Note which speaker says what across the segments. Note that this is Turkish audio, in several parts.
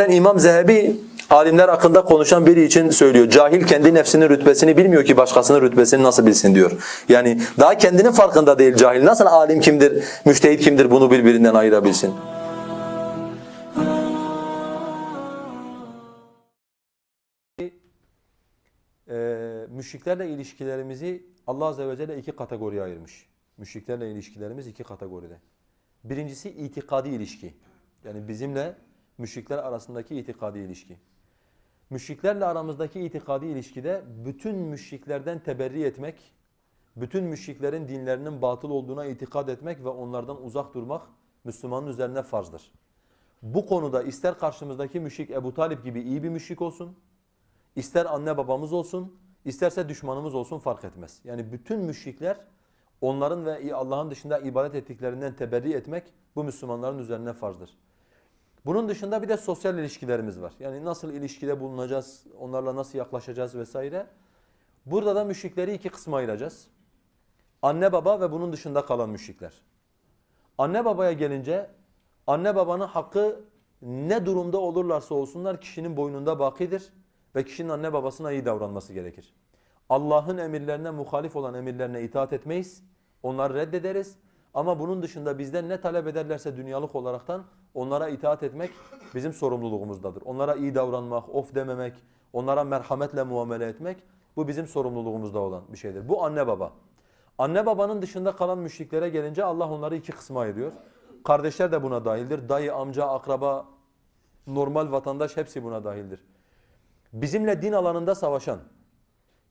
Speaker 1: İmam Zehebi alimler hakkında konuşan biri için söylüyor. Cahil kendi nefsinin rütbesini bilmiyor ki başkasının rütbesini nasıl bilsin diyor. Yani daha kendinin farkında değil cahil. Nasıl alim kimdir, müştehit kimdir bunu birbirinden ayırabilsin? Ee, müşriklerle ilişkilerimizi Allah Azze ve Celle iki kategoriye ayırmış. Müşriklerle ilişkilerimiz iki kategoride. Birincisi itikadi ilişki. Yani bizimle müşrikler arasındaki itikadi ilişki. Müşriklerle aramızdaki itikadi ilişkide bütün müşriklerden teberri etmek, bütün müşriklerin dinlerinin batıl olduğuna itikad etmek ve onlardan uzak durmak Müslümanın üzerine farzdır. Bu konuda ister karşımızdaki müşrik Ebu Talip gibi iyi bir müşrik olsun, ister anne babamız olsun, isterse düşmanımız olsun fark etmez. Yani bütün müşrikler onların ve Allah'ın dışında ibadet ettiklerinden teberri etmek bu Müslümanların üzerine farzdır. Bunun dışında bir de sosyal ilişkilerimiz var. Yani nasıl ilişkide bulunacağız, onlarla nasıl yaklaşacağız vesaire. Burada da müşrikleri iki kısma ayıracağız. Anne baba ve bunun dışında kalan müşrikler. Anne babaya gelince anne babanın hakkı ne durumda olurlarsa olsunlar kişinin boynunda bakidir ve kişinin anne babasına iyi davranması gerekir. Allah'ın emirlerine muhalif olan emirlerine itaat etmeyiz. Onları reddederiz. Ama bunun dışında bizden ne talep ederlerse dünyalık olaraktan onlara itaat etmek bizim sorumluluğumuzdadır. Onlara iyi davranmak, of dememek, onlara merhametle muamele etmek bu bizim sorumluluğumuzda olan bir şeydir. Bu anne baba. Anne babanın dışında kalan müşriklere gelince Allah onları iki kısma ayırıyor. Kardeşler de buna dahildir. Dayı, amca, akraba, normal vatandaş hepsi buna dahildir. Bizimle din alanında savaşan,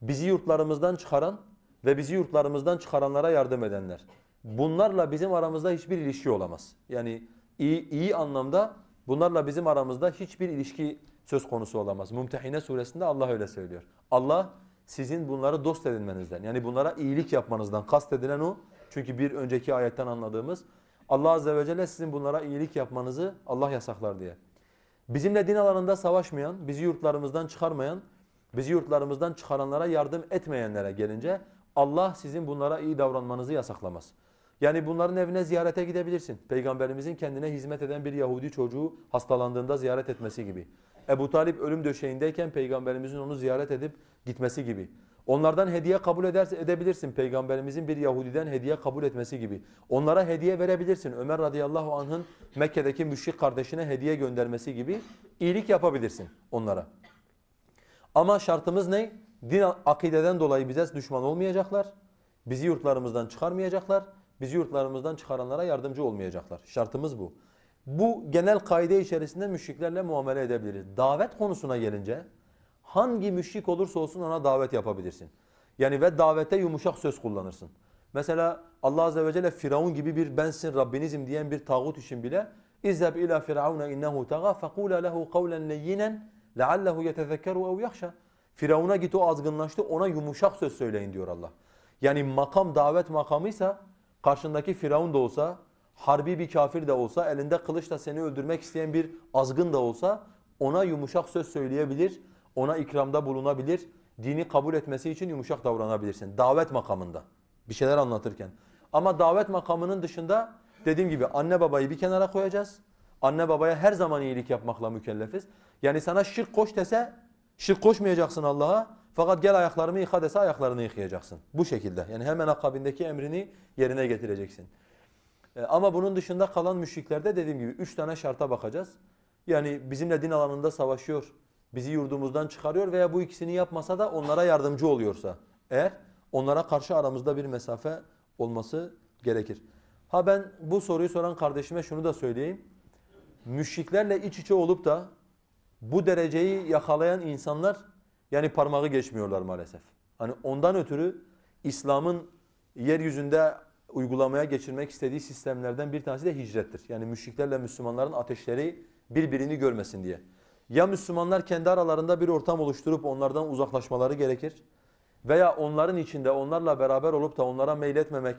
Speaker 1: bizi yurtlarımızdan çıkaran ve bizi yurtlarımızdan çıkaranlara yardım edenler. Bunlarla bizim aramızda hiçbir ilişki olamaz. Yani iyi, iyi anlamda bunlarla bizim aramızda hiçbir ilişki söz konusu olamaz. Mumtehine suresinde Allah öyle söylüyor. Allah sizin bunları dost edinmenizden yani bunlara iyilik yapmanızdan kastedilen o. Çünkü bir önceki ayetten anladığımız Allah Azze ve Celle sizin bunlara iyilik yapmanızı Allah yasaklar diye. Bizimle din alanında savaşmayan, bizi yurtlarımızdan çıkarmayan, bizi yurtlarımızdan çıkaranlara yardım etmeyenlere gelince Allah sizin bunlara iyi davranmanızı yasaklamaz. Yani bunların evine ziyarete gidebilirsin. Peygamberimizin kendine hizmet eden bir Yahudi çocuğu hastalandığında ziyaret etmesi gibi. Ebu Talip ölüm döşeğindeyken peygamberimizin onu ziyaret edip gitmesi gibi. Onlardan hediye kabul ederse edebilirsin. Peygamberimizin bir Yahudiden hediye kabul etmesi gibi. Onlara hediye verebilirsin. Ömer radıyallahu anh'ın Mekke'deki müşrik kardeşine hediye göndermesi gibi iyilik yapabilirsin onlara. Ama şartımız ne? Din akideden dolayı bize düşman olmayacaklar. Bizi yurtlarımızdan çıkarmayacaklar bizi yurtlarımızdan çıkaranlara yardımcı olmayacaklar. Şartımız bu. Bu genel kaide içerisinde müşriklerle muamele edebiliriz. Davet konusuna gelince hangi müşrik olursa olsun ona davet yapabilirsin. Yani ve davete yumuşak söz kullanırsın. Mesela Allah Azze ve Celle Firavun gibi bir bensin Rabbinizim diyen bir tağut için bile İzheb ila firavuna innehu taga fekula lehu kavlen leyyinen leallehu yetezekkeru ev yakşa. Firavuna git o azgınlaştı ona yumuşak söz söyleyin diyor Allah. Yani makam davet makamıysa karşındaki Firavun da olsa, harbi bir kafir de olsa, elinde kılıçla seni öldürmek isteyen bir azgın da olsa ona yumuşak söz söyleyebilir, ona ikramda bulunabilir, dini kabul etmesi için yumuşak davranabilirsin. Davet makamında bir şeyler anlatırken. Ama davet makamının dışında dediğim gibi anne babayı bir kenara koyacağız. Anne babaya her zaman iyilik yapmakla mükellefiz. Yani sana şirk koş dese şirk koşmayacaksın Allah'a. Fakat gel ayaklarımı yıka dese ayaklarını yıkayacaksın. Bu şekilde. Yani hemen akabindeki emrini yerine getireceksin. E, ama bunun dışında kalan müşriklerde dediğim gibi üç tane şarta bakacağız. Yani bizimle din alanında savaşıyor, bizi yurdumuzdan çıkarıyor veya bu ikisini yapmasa da onlara yardımcı oluyorsa eğer onlara karşı aramızda bir mesafe olması gerekir. Ha ben bu soruyu soran kardeşime şunu da söyleyeyim. Müşriklerle iç içe olup da bu dereceyi yakalayan insanlar yani parmağı geçmiyorlar maalesef. Hani ondan ötürü İslam'ın yeryüzünde uygulamaya geçirmek istediği sistemlerden bir tanesi de hicrettir. Yani müşriklerle Müslümanların ateşleri birbirini görmesin diye. Ya Müslümanlar kendi aralarında bir ortam oluşturup onlardan uzaklaşmaları gerekir. Veya onların içinde onlarla beraber olup da onlara meyletmemek,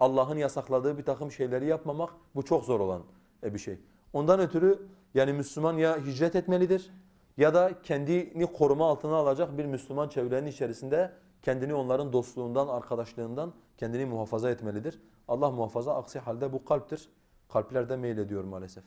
Speaker 1: Allah'ın yasakladığı bir takım şeyleri yapmamak bu çok zor olan bir şey. Ondan ötürü yani Müslüman ya hicret etmelidir ya da kendini koruma altına alacak bir Müslüman çevrenin içerisinde kendini onların dostluğundan, arkadaşlığından kendini muhafaza etmelidir. Allah muhafaza aksi halde bu kalptir. Kalpler de meylediyor maalesef.